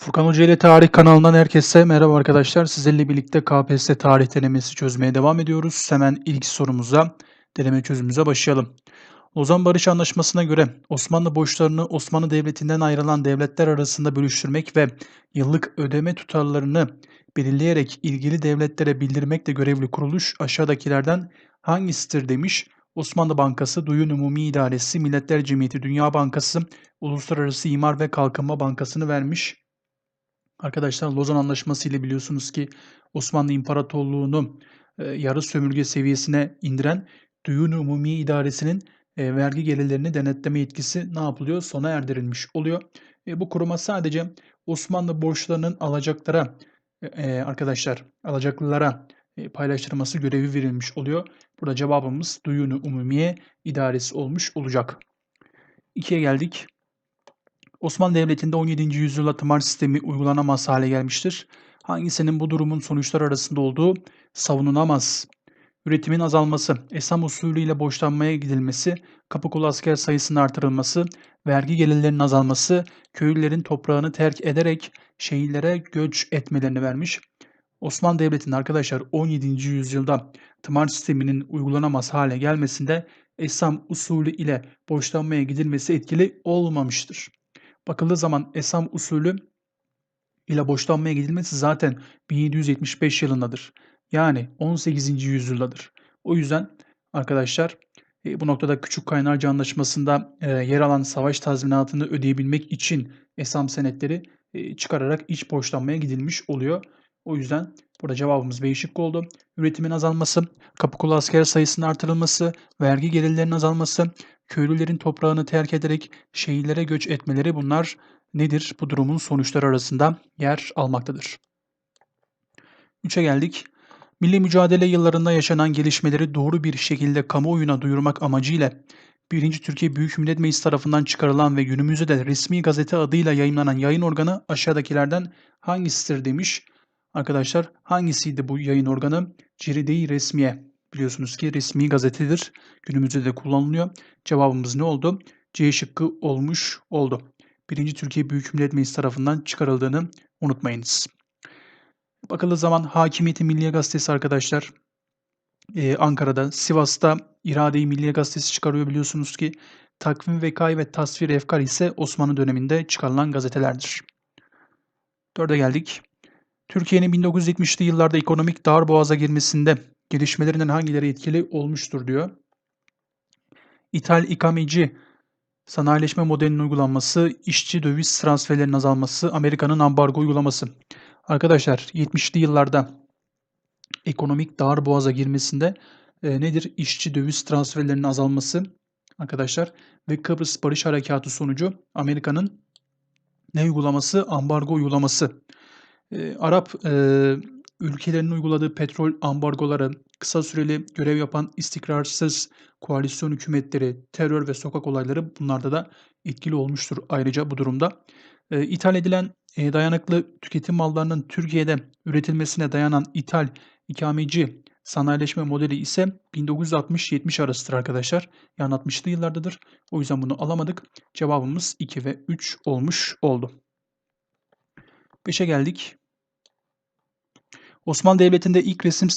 Furkan Hoca ile Tarih kanalından herkese merhaba arkadaşlar. Sizlerle birlikte KPSS tarih denemesi çözmeye devam ediyoruz. Hemen ilk sorumuza, deneme çözümümüze başlayalım. Lozan Barış Anlaşması'na göre Osmanlı borçlarını Osmanlı Devleti'nden ayrılan devletler arasında bölüştürmek ve yıllık ödeme tutarlarını belirleyerek ilgili devletlere bildirmekle görevli kuruluş aşağıdakilerden hangisidir demiş. Osmanlı Bankası, Duyun Umumi İdaresi, Milletler Cemiyeti, Dünya Bankası, Uluslararası İmar ve Kalkınma Bankası'nı vermiş. Arkadaşlar Lozan Anlaşması ile biliyorsunuz ki Osmanlı İmparatorluğu'nu e, yarı sömürge seviyesine indiren Düğün Umumi İdaresi'nin e, vergi gelirlerini denetleme yetkisi ne yapılıyor? Sona erdirilmiş oluyor. E, bu kuruma sadece Osmanlı borçlarının alacaklara e, arkadaşlar alacaklılara e, paylaştırması görevi verilmiş oluyor. Burada cevabımız Duyunu Umumiye İdaresi olmuş olacak. 2'ye geldik. Osmanlı Devleti'nde 17. yüzyılda tımar sistemi uygulanamaz hale gelmiştir. Hangisinin bu durumun sonuçlar arasında olduğu savunulamaz. Üretimin azalması, esam usulü ile borçlanmaya gidilmesi, kapıkulu asker sayısının artırılması, vergi gelirlerinin azalması, köylülerin toprağını terk ederek şehirlere göç etmelerini vermiş. Osmanlı Devleti'nin arkadaşlar 17. yüzyılda tımar sisteminin uygulanamaz hale gelmesinde esam usulü ile borçlanmaya gidilmesi etkili olmamıştır. Bakıldığı zaman Esam usulü ile borçlanmaya gidilmesi zaten 1775 yılındadır. Yani 18. yüzyıldadır. O yüzden arkadaşlar e, bu noktada Küçük Kaynarca Anlaşması'nda e, yer alan savaş tazminatını ödeyebilmek için Esam senetleri e, çıkararak iç borçlanmaya gidilmiş oluyor. O yüzden burada cevabımız B şıkkı oldu. Üretimin azalması, kapıkulu asker sayısının artırılması, vergi gelirlerinin azalması, köylülerin toprağını terk ederek şehirlere göç etmeleri bunlar nedir? Bu durumun sonuçları arasında yer almaktadır. 3'e geldik. Milli mücadele yıllarında yaşanan gelişmeleri doğru bir şekilde kamuoyuna duyurmak amacıyla 1. Türkiye Büyük Millet Meclisi tarafından çıkarılan ve günümüzde de resmi gazete adıyla yayınlanan yayın organı aşağıdakilerden hangisidir demiş. Arkadaşlar hangisiydi bu yayın organı? Ceride-i Resmiye. Biliyorsunuz ki resmi gazetedir. Günümüzde de kullanılıyor. Cevabımız ne oldu? C şıkkı olmuş oldu. 1. Türkiye Büyük Millet Meclisi tarafından çıkarıldığını unutmayınız. Bakıldığı zaman Hakimiyeti Milliye Gazetesi arkadaşlar e, Ankara'da, Sivas'ta İrade-i Milliye Gazetesi çıkarıyor biliyorsunuz ki. Takvim Vekay ve Tasvir Efkar ise Osmanlı döneminde çıkarılan gazetelerdir. Dörde geldik. Türkiye'nin 1970'li yıllarda ekonomik darboğaza girmesinde gelişmelerinden hangileri etkili olmuştur diyor. İthal ikameci sanayileşme modelinin uygulanması, işçi döviz transferlerinin azalması, Amerika'nın ambargo uygulaması. Arkadaşlar 70'li yıllarda ekonomik darboğaza girmesinde e, nedir? İşçi döviz transferlerinin azalması arkadaşlar ve Kıbrıs Barış Harekatı sonucu Amerika'nın ne uygulaması? Ambargo uygulaması. E, Arap e, ülkelerinin uyguladığı petrol ambargoları, kısa süreli görev yapan istikrarsız koalisyon hükümetleri, terör ve sokak olayları bunlarda da etkili olmuştur ayrıca bu durumda. E, ithal edilen e, dayanıklı tüketim mallarının Türkiye'de üretilmesine dayanan ithal ikameci sanayileşme modeli ise 1960-70 arasıdır arkadaşlar. Yani 60'lı yıllardadır. O yüzden bunu alamadık. Cevabımız 2 ve 3 olmuş oldu. 5'e geldik. Osmanlı Devleti'nde ilk resim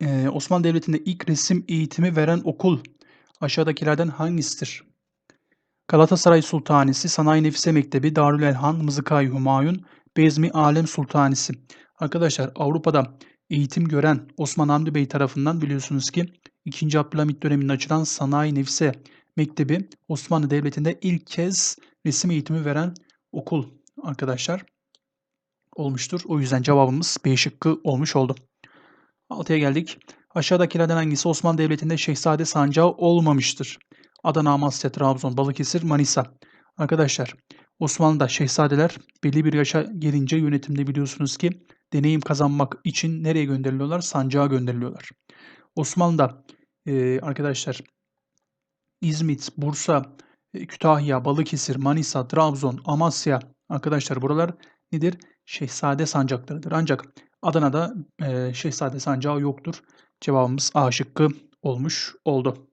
e, Osmanlı Devleti'nde ilk resim eğitimi veren okul aşağıdakilerden hangisidir? Galatasaray Sultanisi, Sanayi Nefise Mektebi, Darül Elhan, Mızıkay Humayun, Bezmi Alem Sultanisi. Arkadaşlar Avrupa'da eğitim gören Osman Hamdi Bey tarafından biliyorsunuz ki 2. Abdülhamit döneminde açılan Sanayi Nefise Mektebi Osmanlı Devleti'nde ilk kez resim eğitimi veren okul arkadaşlar olmuştur. O yüzden cevabımız B şıkkı olmuş oldu. 6'ya geldik. Aşağıdakilerden hangisi Osmanlı Devleti'nde Şehzade Sancağı olmamıştır? Adana, Amasya, Trabzon, Balıkesir, Manisa. Arkadaşlar Osmanlı'da şehzadeler belli bir yaşa gelince yönetimde biliyorsunuz ki deneyim kazanmak için nereye gönderiliyorlar? Sancağa gönderiliyorlar. Osmanlı'da e, arkadaşlar İzmit, Bursa, e, Kütahya, Balıkesir, Manisa, Trabzon, Amasya arkadaşlar buralar nedir? Şehzade sancaklarıdır. Ancak Adana'da e, Şehzade sancağı yoktur. Cevabımız A şıkkı olmuş oldu.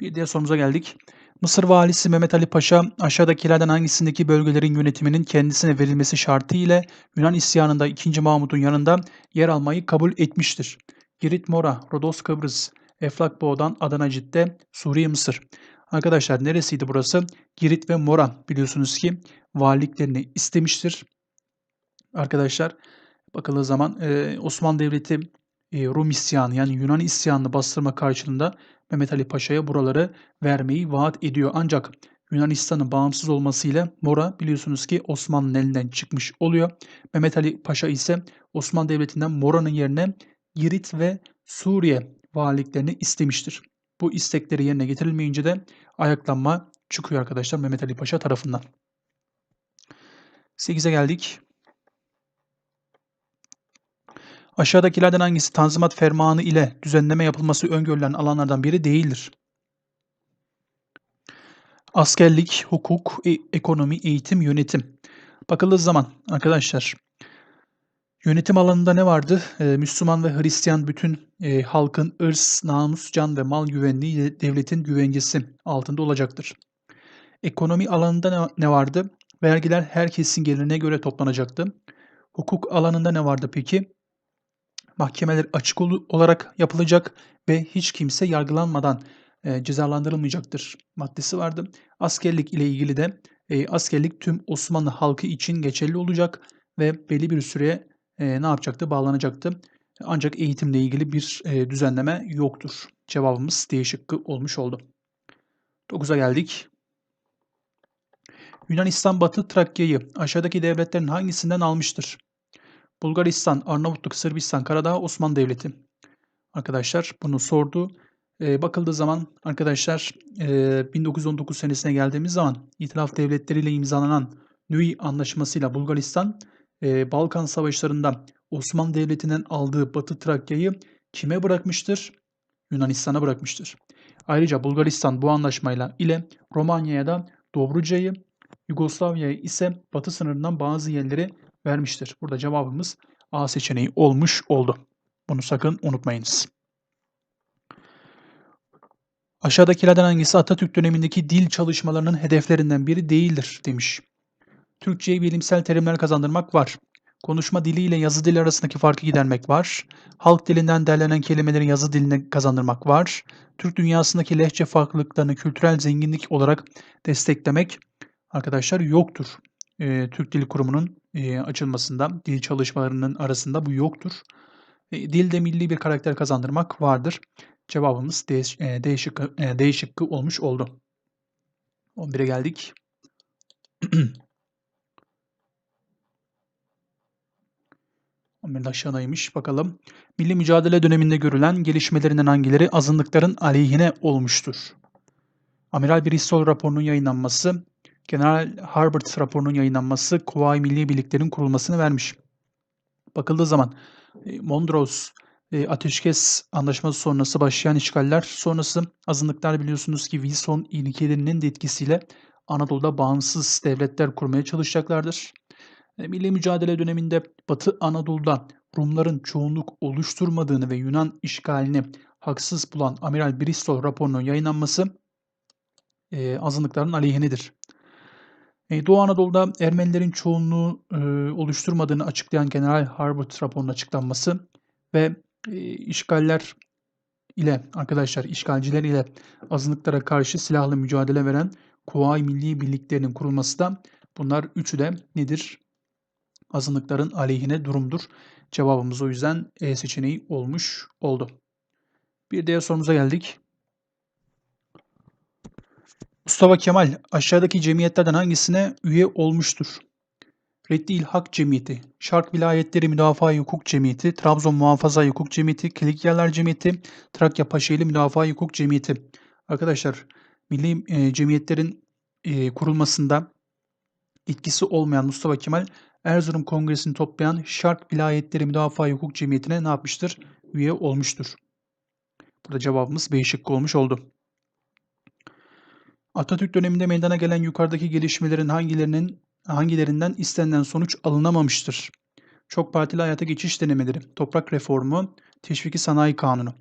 Bir diğer sorumuza geldik. Mısır valisi Mehmet Ali Paşa aşağıdakilerden hangisindeki bölgelerin yönetiminin kendisine verilmesi şartı ile Yunan isyanında 2. Mahmud'un yanında yer almayı kabul etmiştir. Girit Mora, Rodos Kıbrıs, Eflak Boğdan, Adana Cidde, Suriye Mısır. Arkadaşlar neresiydi burası? Girit ve Mora biliyorsunuz ki valiliklerini istemiştir. Arkadaşlar bakıldığı zaman e, Osmanlı Devleti e, Rum isyanı yani Yunan isyanını bastırma karşılığında Mehmet Ali Paşa'ya buraları vermeyi vaat ediyor. Ancak Yunanistan'ın bağımsız olmasıyla Mora biliyorsunuz ki Osmanlı'nın elinden çıkmış oluyor. Mehmet Ali Paşa ise Osmanlı Devleti'nden Mora'nın yerine Girit ve Suriye valiliklerini istemiştir. Bu istekleri yerine getirilmeyince de ayaklanma çıkıyor arkadaşlar Mehmet Ali Paşa tarafından. 8'e geldik. Aşağıdakilerden hangisi Tanzimat Fermanı ile düzenleme yapılması öngörülen alanlardan biri değildir? Askerlik, hukuk, e ekonomi, eğitim, yönetim. Bakıldığı zaman arkadaşlar yönetim alanında ne vardı? Ee, Müslüman ve Hristiyan bütün e, halkın ırs, namus, can ve mal güvenliği devletin güvencesi altında olacaktır. Ekonomi alanında ne, vardı? Vergiler herkesin gelirine göre toplanacaktı. Hukuk alanında ne vardı peki? mahkemeler açık olarak yapılacak ve hiç kimse yargılanmadan e, cezalandırılmayacaktır maddesi vardı. Askerlik ile ilgili de e, askerlik tüm Osmanlı halkı için geçerli olacak ve belli bir süre e, ne yapacaktı? Bağlanacaktı. Ancak eğitimle ilgili bir e, düzenleme yoktur. Cevabımız D şıkkı olmuş oldu. 9'a geldik. Yunanistan Batı Trakya'yı aşağıdaki devletlerin hangisinden almıştır? Bulgaristan, Arnavutluk, Sırbistan, Karadağ, Osmanlı Devleti. Arkadaşlar bunu sordu. E, bakıldığı zaman arkadaşlar e, 1919 senesine geldiğimiz zaman İtilaf devletleriyle imzalanan Nui Anlaşması'yla Bulgaristan e, Balkan Savaşları'nda Osmanlı Devleti'nden aldığı Batı Trakya'yı kime bırakmıştır? Yunanistan'a bırakmıştır. Ayrıca Bulgaristan bu anlaşmayla ile Romanya'ya da Dobruca'yı, Yugoslavya'ya ise batı sınırından bazı yerleri vermiştir. Burada cevabımız A seçeneği olmuş oldu. Bunu sakın unutmayınız. Aşağıdakilerden hangisi Atatürk dönemindeki dil çalışmalarının hedeflerinden biri değildir demiş. Türkçe'ye bilimsel terimler kazandırmak var. Konuşma dili ile yazı dili arasındaki farkı gidermek var. Halk dilinden derlenen kelimeleri yazı diline kazandırmak var. Türk dünyasındaki lehçe farklılıklarını kültürel zenginlik olarak desteklemek arkadaşlar yoktur. Ee, Türk Dil Kurumu'nun e, açılmasında, dil çalışmalarının arasında bu yoktur. E, dilde milli bir karakter kazandırmak vardır. Cevabımız D, e, D, şıkkı, e, D şıkkı olmuş oldu. 11'e geldik. Ömer aşağıdaymış. Bakalım. Milli mücadele döneminde görülen gelişmelerinden hangileri azınlıkların aleyhine olmuştur? Amiral Bristol raporunun yayınlanması, General Harbert raporunun yayınlanması Kuvayi Milli Birliklerin kurulmasını vermiş. Bakıldığı zaman e, Mondros e, ateşkes anlaşması sonrası başlayan işgaller sonrası azınlıklar biliyorsunuz ki Wilson ilkelerinin de etkisiyle Anadolu'da bağımsız devletler kurmaya çalışacaklardır. E, milli mücadele döneminde Batı Anadolu'da Rumların çoğunluk oluşturmadığını ve Yunan işgalini haksız bulan Amiral Bristol raporunun yayınlanması e, azınlıkların aleyhinedir. E, Doğu Anadolu'da Ermenilerin çoğunluğu e, oluşturmadığını açıklayan General Harbert raporunun açıklanması ve e, işgaller ile arkadaşlar işgalciler ile azınlıklara karşı silahlı mücadele veren Kuvayi Milli Birliklerinin kurulması da bunlar üçü de nedir? Azınlıkların aleyhine durumdur. Cevabımız o yüzden E seçeneği olmuş oldu. Bir diğer sorumuza geldik. Mustafa Kemal aşağıdaki cemiyetlerden hangisine üye olmuştur? Reddi İlhak Cemiyeti, Şark Vilayetleri Müdafaa Hukuk Cemiyeti, Trabzon Muhafaza Hukuk Cemiyeti, Kilikyalar Cemiyeti, Trakya Paşaeli Müdafaa Hukuk Cemiyeti. Arkadaşlar milli e, cemiyetlerin e, kurulmasında etkisi olmayan Mustafa Kemal Erzurum Kongresi'ni toplayan Şark Vilayetleri Müdafaa Hukuk Cemiyeti'ne ne yapmıştır? Üye olmuştur. Burada cevabımız B şıkkı olmuş oldu. Atatürk döneminde meydana gelen yukarıdaki gelişmelerin hangilerinin hangilerinden istenilen sonuç alınamamıştır? Çok partili hayata geçiş denemeleri, toprak reformu, teşviki sanayi kanunu.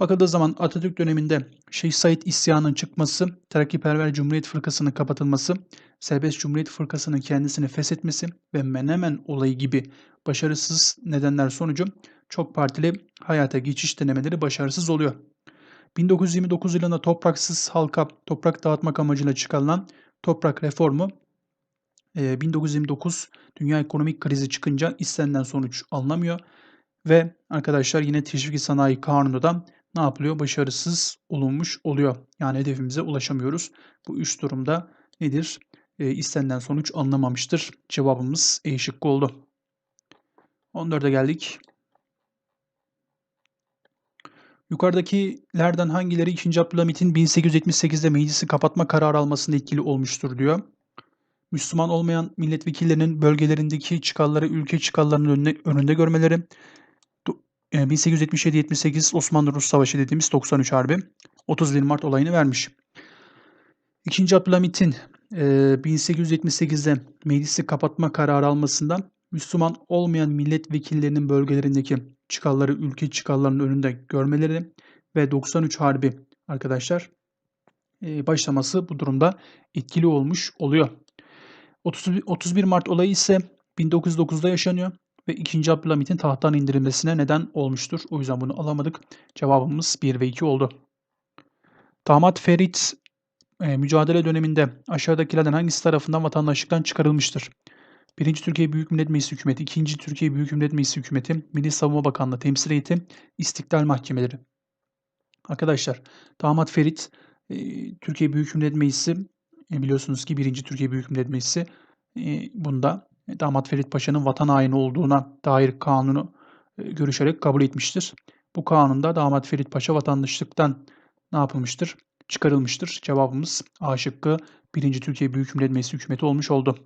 Bakıldığı zaman Atatürk döneminde Şeyh Said isyanının çıkması, Terakkiperver Cumhuriyet Fırkası'nın kapatılması, Serbest Cumhuriyet Fırkası'nın kendisini feshetmesi ve Menemen olayı gibi başarısız nedenler sonucu çok partili hayata geçiş denemeleri başarısız oluyor. 1929 yılında topraksız halka toprak dağıtmak amacıyla çıkarılan toprak reformu 1929 dünya ekonomik krizi çıkınca istenilen sonuç alınamıyor ve arkadaşlar yine teşviki sanayi kanunu da ne yapılıyor? Başarısız olunmuş oluyor. Yani hedefimize ulaşamıyoruz. Bu üç durumda nedir? E, istenilen sonuç alınamamıştır. Cevabımız E şıkkı oldu. 14'e geldik. Yukarıdakilerden hangileri 2. Abdülhamit'in 1878'de meclisi kapatma kararı almasında etkili olmuştur diyor. Müslüman olmayan milletvekillerinin bölgelerindeki çıkarları ülke çıkarlarının önünde, önünde görmeleri, 1877-78 Osmanlı-Rus Savaşı dediğimiz 93 Harbi 31 Mart olayını vermiş. 2. Abdülhamit'in e, 1878'de meclisi kapatma kararı almasından Müslüman olmayan milletvekillerinin bölgelerindeki çıkarları ülke çıkarlarının önünde görmeleri ve 93 Harbi arkadaşlar e, başlaması bu durumda etkili olmuş oluyor. 31 Mart olayı ise 1909'da yaşanıyor ve 2. Abdülhamit'in tahttan indirilmesine neden olmuştur. O yüzden bunu alamadık. Cevabımız 1 ve 2 oldu. Damat Ferit e, mücadele döneminde aşağıdakilerden hangisi tarafından vatandaşlıktan çıkarılmıştır? 1. Türkiye Büyük Millet Meclisi Hükümeti, 2. Türkiye Büyük Millet Meclisi Hükümeti, Milli Savunma Bakanlığı, Temsil Heyeti, İstiklal Mahkemeleri. Arkadaşlar, Damat Ferit, e, Türkiye Büyük Millet Meclisi e, biliyorsunuz ki 1. Türkiye Büyük Millet Meclisi bunda Damat Ferit Paşa'nın vatan haini olduğuna dair kanunu e, görüşerek kabul etmiştir. Bu kanunda Damat Ferit Paşa vatandaşlıktan ne yapılmıştır? Çıkarılmıştır. Cevabımız A şıkkı 1. Türkiye Büyük Millet Meclisi hükümeti olmuş oldu.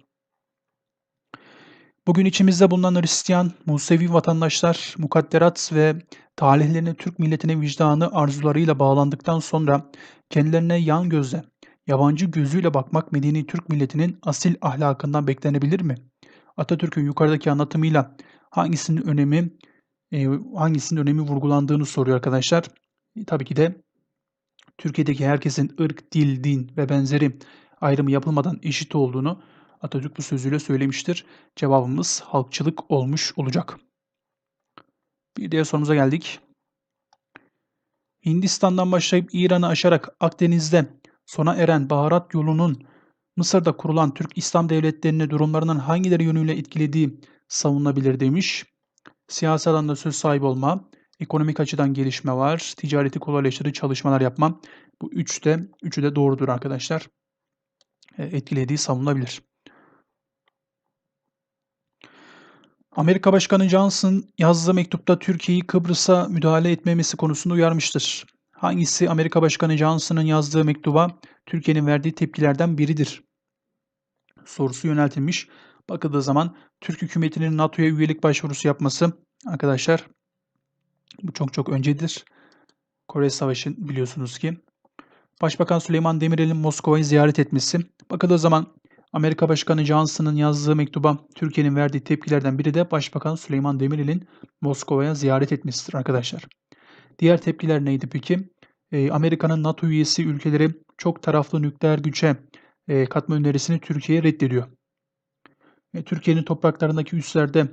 Bugün içimizde bulunan Hristiyan, Musevi vatandaşlar, mukadderat ve talihlerine Türk milletine vicdanı arzularıyla bağlandıktan sonra kendilerine yan gözle, yabancı gözüyle bakmak medeni Türk milletinin asil ahlakından beklenebilir mi? Atatürk'ün yukarıdaki anlatımıyla hangisinin önemi e, hangisinin önemi vurgulandığını soruyor arkadaşlar. E, tabii ki de Türkiye'deki herkesin ırk, dil, din ve benzeri ayrımı yapılmadan eşit olduğunu Atatürk bu sözüyle söylemiştir. Cevabımız halkçılık olmuş olacak. Bir diğer sorumuza geldik. Hindistan'dan başlayıp İran'ı aşarak Akdeniz'de sona eren baharat yolunun Mısır'da kurulan Türk İslam devletlerini durumlarının hangileri yönüyle etkilediği savunulabilir demiş. Siyasi alanda söz sahibi olma, ekonomik açıdan gelişme var, ticareti kolaylaştırıcı çalışmalar yapma. Bu üç de, üçü de doğrudur arkadaşlar. E, etkilediği savunulabilir. Amerika Başkanı Johnson yazdığı mektupta Türkiye'yi Kıbrıs'a müdahale etmemesi konusunda uyarmıştır. Hangisi Amerika Başkanı Johnson'ın yazdığı mektuba Türkiye'nin verdiği tepkilerden biridir? Sorusu yöneltilmiş. Bakıldığı zaman Türk hükümetinin NATO'ya üyelik başvurusu yapması arkadaşlar bu çok çok öncedir. Kore Savaşı biliyorsunuz ki. Başbakan Süleyman Demirel'in Moskova'yı ziyaret etmesi. Bakıldığı zaman Amerika Başkanı Johnson'ın yazdığı mektuba Türkiye'nin verdiği tepkilerden biri de Başbakan Süleyman Demirel'in Moskova'ya ziyaret etmesidir arkadaşlar. Diğer tepkiler neydi peki? E, Amerika'nın NATO üyesi ülkeleri çok taraflı nükleer güce e, katma önerisini Türkiye reddediyor. E, Türkiye'nin topraklarındaki üslerde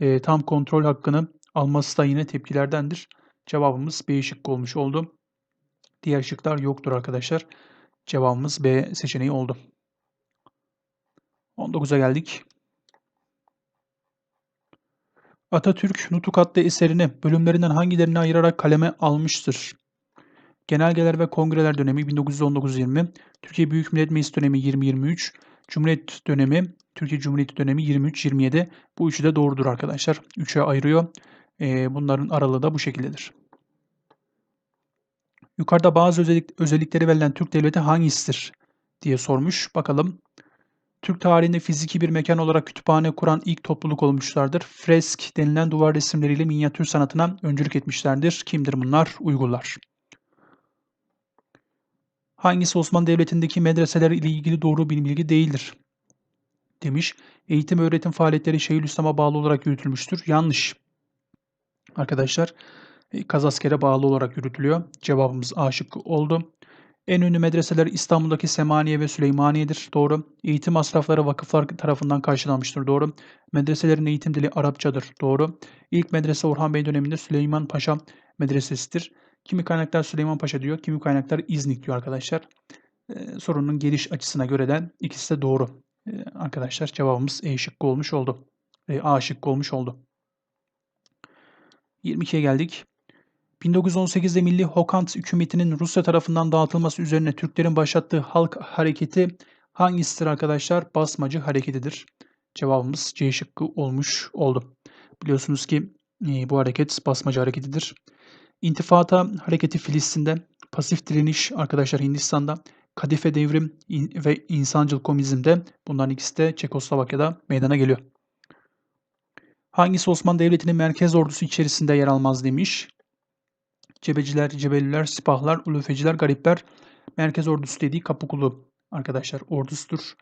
e, tam kontrol hakkını alması da yine tepkilerdendir. Cevabımız B şıkkı olmuş oldu. Diğer şıklar yoktur arkadaşlar. Cevabımız B seçeneği oldu. 19'a geldik. Atatürk Nutuk adlı eserini bölümlerinden hangilerini ayırarak kaleme almıştır? Genelgeler ve Kongreler dönemi 1919-20, Türkiye Büyük Millet Meclisi dönemi 20-23, Cumhuriyet dönemi, Türkiye Cumhuriyeti dönemi 23-27. Bu üçü de doğrudur arkadaşlar. Üçe ayırıyor. Ee, bunların aralığı da bu şekildedir. Yukarıda bazı özellik, özellikleri verilen Türk Devleti hangisidir diye sormuş. Bakalım. Türk tarihinde fiziki bir mekan olarak kütüphane kuran ilk topluluk olmuşlardır. Fresk denilen duvar resimleriyle minyatür sanatına öncülük etmişlerdir. Kimdir bunlar? Uygurlar. Hangisi Osmanlı Devleti'ndeki medreseler ile ilgili doğru bir bilgi değildir? Demiş. Eğitim öğretim faaliyetleri Şeyhülislam'a bağlı olarak yürütülmüştür. Yanlış. Arkadaşlar e, kazaskere bağlı olarak yürütülüyor. Cevabımız A şıkkı oldu. En ünlü medreseler İstanbul'daki Semaniye ve Süleymaniye'dir. Doğru. Eğitim masrafları vakıflar tarafından karşılanmıştır. Doğru. Medreselerin eğitim dili Arapçadır. Doğru. İlk medrese Orhan Bey döneminde Süleyman Paşa medresesidir. Kimi kaynaklar Süleyman Paşa diyor, kimi kaynaklar İznik diyor arkadaşlar. Ee, sorunun geliş açısına göre de ikisi de doğru. Ee, arkadaşlar cevabımız E şıkkı olmuş oldu. E, A şıkkı olmuş oldu. 22'ye geldik. 1918'de Milli Hokant hükümetinin Rusya tarafından dağıtılması üzerine Türklerin başlattığı halk hareketi hangisidir arkadaşlar? Basmacı hareketidir. Cevabımız C şıkkı olmuş oldu. Biliyorsunuz ki e, bu hareket basmacı hareketidir. İntifada hareketi Filistin'de, pasif direniş arkadaşlar Hindistan'da, kadife devrim ve insancıl komünizmde bunların ikisi de Çekoslovakya'da meydana geliyor. Hangisi Osmanlı Devleti'nin merkez ordusu içerisinde yer almaz demiş. Cebeciler, Cebeliler, Sipahlar, Ulufeciler, Garipler merkez ordusu dediği Kapıkulu arkadaşlar ordusudur.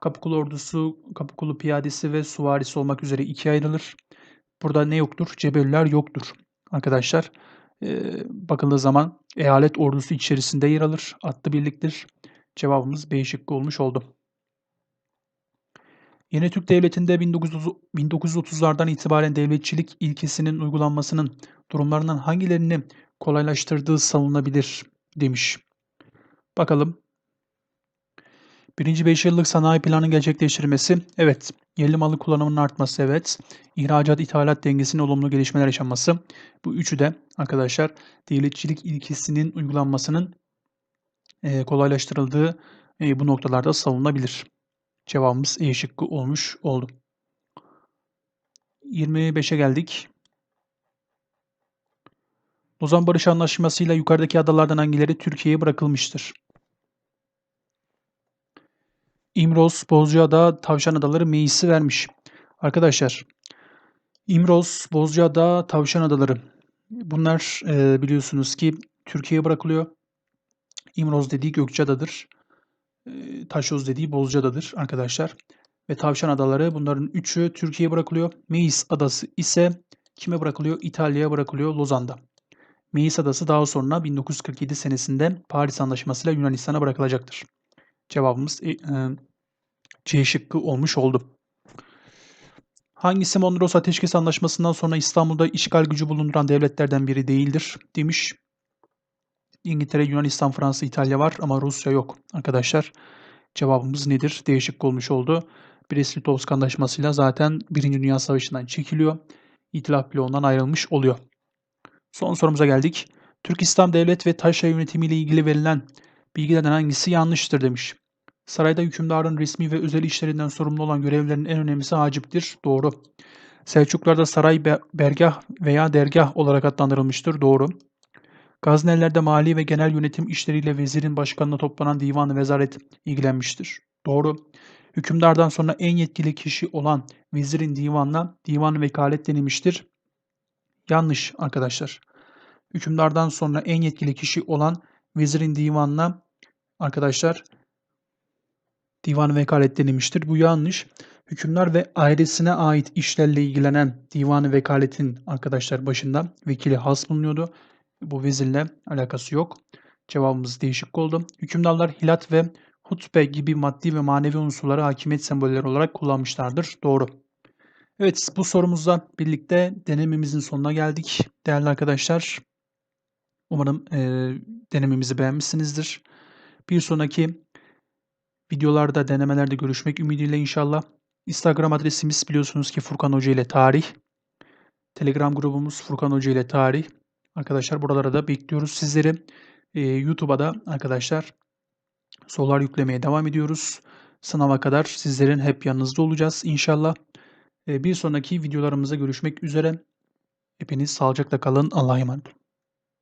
Kapıkulu ordusu, Kapıkulu piyadesi ve suvarisi olmak üzere ikiye ayrılır. Burada ne yoktur? Cebeliler yoktur arkadaşlar. Ee, bakıldığı zaman eyalet ordusu içerisinde yer alır. Atlı birliktir. Cevabımız B şıkkı olmuş oldu. Yeni Türk Devleti'nde 1930'lardan itibaren devletçilik ilkesinin uygulanmasının durumlarından hangilerini kolaylaştırdığı savunulabilir demiş. Bakalım. Birinci 5 yıllık sanayi planının gerçekleştirilmesi, evet. Yerli malı kullanımının artması, evet. İhracat ithalat dengesinin olumlu gelişmeler yaşanması. Bu üçü de arkadaşlar devletçilik ilkesinin uygulanmasının e, kolaylaştırıldığı e, bu noktalarda savunulabilir. Cevabımız E şıkkı olmuş oldu. 25'e geldik. Lozan Barış Anlaşması ile yukarıdaki adalardan hangileri Türkiye'ye bırakılmıştır? İmroz, Bozcaada, Tavşan Adaları meclisi vermiş. Arkadaşlar, İmroz, Bozcaada, Tavşan Adaları. Bunlar e, biliyorsunuz ki Türkiye'ye bırakılıyor. İmroz dediği Gökçeada'dır. E, Taşoz dediği Bozcaada'dır arkadaşlar. Ve Tavşan Adaları bunların üçü Türkiye'ye bırakılıyor. Meis Adası ise kime bırakılıyor? İtalya'ya bırakılıyor Lozan'da. Meis Adası daha sonra 1947 senesinde Paris Anlaşması ile Yunanistan'a bırakılacaktır. Cevabımız e, e, C şıkkı olmuş oldu. Hangisi Mondros Ateşkes Anlaşması'ndan sonra İstanbul'da işgal gücü bulunduran devletlerden biri değildir demiş. İngiltere, Yunanistan, Fransa, İtalya var ama Rusya yok arkadaşlar. Cevabımız nedir? Değişik olmuş oldu. Brest-Litovsk Anlaşması'yla zaten Birinci Dünya Savaşı'ndan çekiliyor. İtilaf bloğundan ayrılmış oluyor. Son sorumuza geldik. Türk İslam Devlet ve Taşra yönetimi ile ilgili verilen bilgilerden hangisi yanlıştır demiş. Sarayda hükümdarın resmi ve özel işlerinden sorumlu olan görevlerin en önemlisi haciptir. Doğru. Selçuklarda saray bergah veya dergah olarak adlandırılmıştır. Doğru. Gaznelerde mali ve genel yönetim işleriyle vezirin başkanına toplanan divan vezaret ilgilenmiştir. Doğru. Hükümdardan sonra en yetkili kişi olan vezirin divanına divan vekalet denilmiştir. Yanlış arkadaşlar. Hükümdardan sonra en yetkili kişi olan vezirin divanına arkadaşlar divan vekalet denilmiştir. Bu yanlış. Hükümdar ve ailesine ait işlerle ilgilenen divan vekaletin arkadaşlar başında vekili has bulunuyordu. Bu vezirle alakası yok. Cevabımız değişik oldu. Hükümdarlar hilat ve hutbe gibi maddi ve manevi unsurları hakimiyet sembolleri olarak kullanmışlardır. Doğru. Evet bu sorumuzla birlikte denememizin sonuna geldik. Değerli arkadaşlar umarım e, denememizi beğenmişsinizdir. Bir sonraki videolarda denemelerde görüşmek ümidiyle inşallah. Instagram adresimiz biliyorsunuz ki Furkan Hoca ile tarih. Telegram grubumuz Furkan Hoca ile tarih. Arkadaşlar buralara da bekliyoruz sizleri. Ee, YouTube'a da arkadaşlar sorular yüklemeye devam ediyoruz. Sınava kadar sizlerin hep yanınızda olacağız inşallah. Ee, bir sonraki videolarımızda görüşmek üzere. Hepiniz sağlıcakla kalın. Allah'a emanet olun.